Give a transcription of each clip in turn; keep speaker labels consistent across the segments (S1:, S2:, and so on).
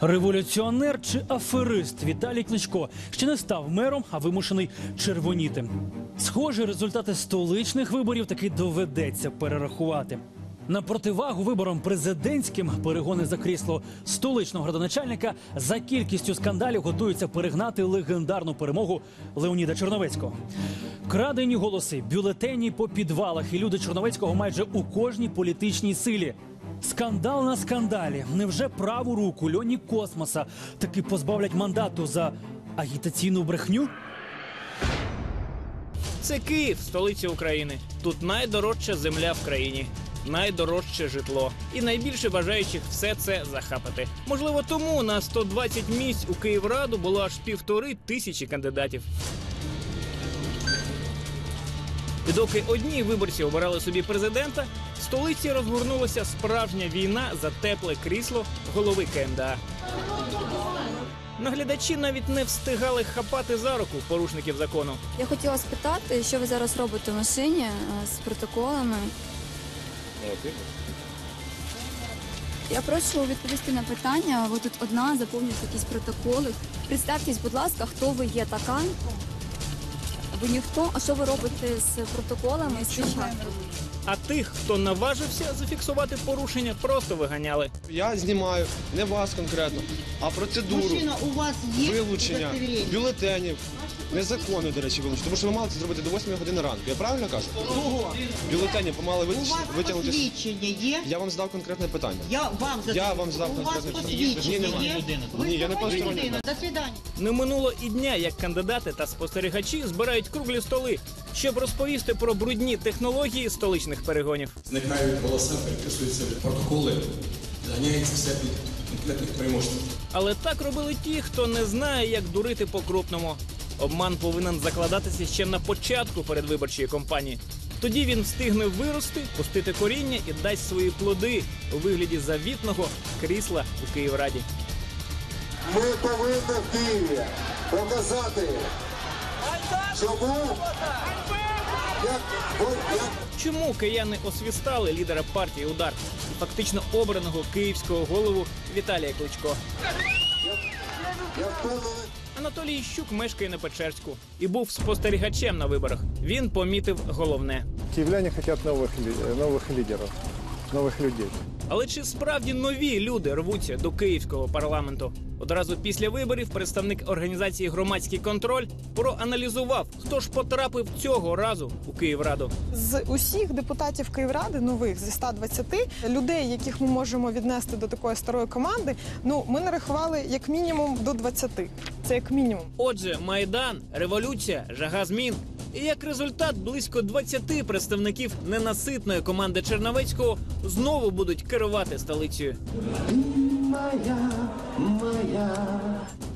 S1: Революціонер чи аферист Віталій Кличко ще не став мером, а вимушений червоніти. Схоже, результати столичних виборів таки доведеться перерахувати. На противагу виборам президентським перегони за крісло столичного градоначальника за кількістю скандалів готуються перегнати легендарну перемогу Леоніда Черновецького. Крадені голоси, бюлетені по підвалах і люди Черновецького майже у кожній політичній силі. Скандал на скандалі. Невже праву руку Льоні Космоса таки позбавлять мандату за агітаційну брехню?
S2: Це Київ, столиця України. Тут найдорожча земля в країні, найдорожче житло і найбільше бажаючих все це захапати. Можливо, тому на 120 місць у Київраду було аж півтори тисячі кандидатів. Доки одні виборці обирали собі президента, в столиці розгорнулася справжня війна за тепле крісло голови КМДА. Наглядачі навіть не встигали хапати за руку порушників закону.
S3: Я хотіла спитати, що ви зараз робите в машині е, з протоколами. Я прошу відповісти на питання. Ви тут одна, заповнюєте якісь протоколи. Представтесь, будь ласка, хто ви є така? Ви ніхто? А що ви робите з протоколами? З печатками?
S2: А тих, хто наважився зафіксувати порушення, просто виганяли.
S4: Я знімаю не вас конкретно, а процедуру
S5: Мужчина, у вас є
S4: вилучення бюлетенів. Незаконно, до речі, вилучення, тому що ви мали це зробити до 8 години ранку. Я правильно кажу? Бюлетені помали
S5: У вас
S4: витягнути.
S5: посвідчення є?
S4: Я вам задав конкретне питання.
S5: Я вам задаю.
S4: Я вам задав
S5: У вас
S4: конкретне
S5: посвідчення
S4: Ні, немає. Ні, я не
S5: сьогодні До свидання.
S2: Не минуло і дня, як кандидати та спостерігачі збирають круглі столи, щоб розповісти про брудні технології столичних перегонів.
S6: Зникають голоса, переписуються протоколи, ганяється все під конкретних переможців.
S2: Але так робили ті, хто не знає, як дурити по-крупному. Обман повинен закладатися ще на початку передвиборчої кампанії. Тоді він встигне вирости, пустити коріння і дасть свої плоди у вигляді завітного крісла у Київраді.
S7: Ми повинні в Києві показати, чому як, як
S2: Чому кияни освістали лідера партії удар і фактично обраного київського голову Віталія Кличко?
S7: я впевнений.
S2: Анатолій Щук мешкає на Печерську і був спостерігачем на виборах. Він помітив головне.
S8: Киевляне хотят новых, ли- новых лидеров, новых людей.
S2: Але чи справді нові люди рвуться до київського парламенту? Одразу після виборів представник організації Громадський контроль проаналізував, хто ж потрапив цього разу у Київраду.
S9: З усіх депутатів Київради нових зі 120 людей, яких ми можемо віднести до такої старої команди, ну ми нарахували як мінімум до 20. Це як мінімум.
S2: Отже, майдан, революція, жага змін. І як результат, близько 20 представників ненаситної команди Черновецького знову будуть керувати столицею.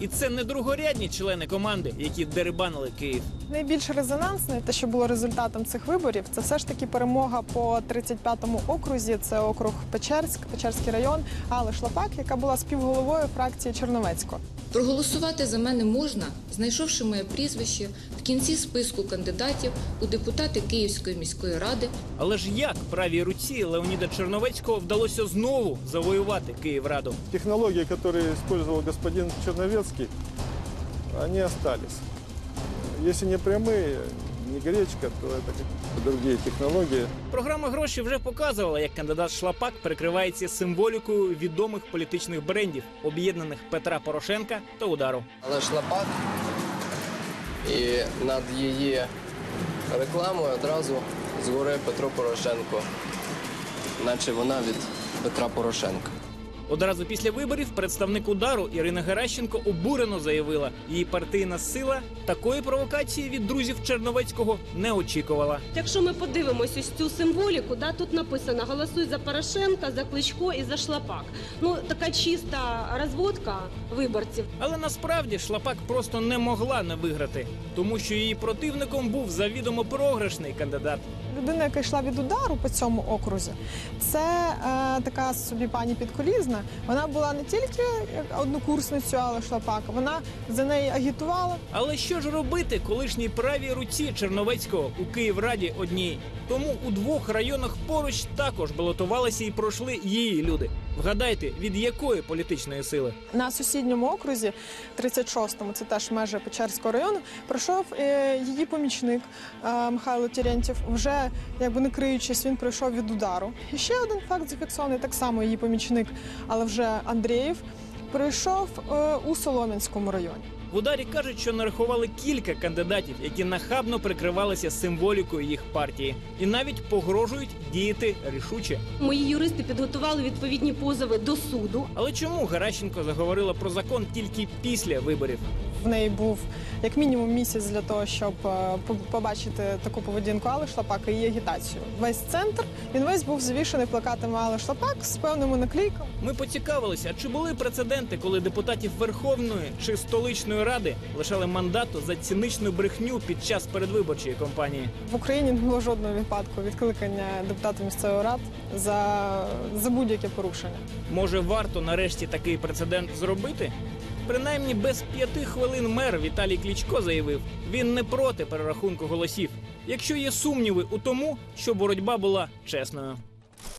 S2: І це не другорядні члени команди, які дерибанили Київ.
S9: Найбільш резонансне, те, що було результатом цих виборів, це все ж таки перемога по 35-му окрузі. Це округ Печерськ, Печерський район, Алли Шлапак, яка була співголовою фракції Черновецького.
S10: Проголосувати за мене можна, знайшовши моє прізвище кінці списку кандидатів у депутати Київської міської ради
S2: Але ж як правій руці Леоніда Черновецького вдалося знову завоювати Київраду?
S8: Технологии, которые использовал господин Черновецкий, они остались. Если не прямые, не гречка, то это какие-то другие технологии.
S2: Програма гроші вже показувала, як кандидат Шлапак прикривається символікою відомих політичних брендів, об'єднаних Петра Порошенка та удару.
S11: але шлапак і над її рекламою одразу згори Петро Порошенко, наче вона від Петра Порошенка.
S2: Одразу після виборів представник удару Ірина Геращенко обурено заявила, її партійна сила такої провокації від друзів Черновецького не очікувала.
S12: Якщо ми подивимось ось цю символіку, да, тут написано голосуй за Порошенка, за Кличко і за Шлапак. Ну така чиста розводка виборців.
S2: Але насправді Шлапак просто не могла не виграти, тому що її противником був завідомо програшний кандидат.
S9: Людина, яка йшла від удару по цьому окрузі, це е, така собі пані підколізна. Вона була не тільки як однокурсницю але Шлапак, вона за неї агітувала.
S2: Але що ж робити колишній правій руці Черновецького у Київраді одній? Тому у двох районах поруч також балотувалися і пройшли її люди. Вгадайте, від якої політичної сили?
S9: На сусідньому окрузі, 36-му, це теж межа Печерського району, пройшов е, її помічник е, Михайло Терентьєв. Вже якби не криючись, він пройшов від удару. І ще один факт зафіксований, так само її помічник, але вже Андрієв, пройшов е, у Солом'янському районі.
S2: В ударі кажуть, що нарахували кілька кандидатів, які нахабно прикривалися символікою їх партії, і навіть погрожують діяти рішуче.
S12: Мої юристи підготували відповідні позови до суду.
S2: Але чому Геращенко заговорила про закон тільки після виборів?
S9: В неї був як мінімум місяць для того, щоб е, побачити таку поведінку Алли Шлапак і її агітацію. Весь центр він весь був завішаний плакатами Алли Шлапак з певними наклейками.
S2: Ми поцікавилися, чи були прецеденти, коли депутатів Верховної чи столичної ради лишали мандату за ціничну брехню під час передвиборчої кампанії.
S9: В Україні не було жодного випадку відкликання депутатів місцевої рад за, за будь-яке порушення.
S2: Може, варто нарешті такий прецедент зробити? Принаймні без п'яти хвилин мер Віталій Клічко заявив, він не проти перерахунку голосів, якщо є сумніви у тому, що боротьба була чесною.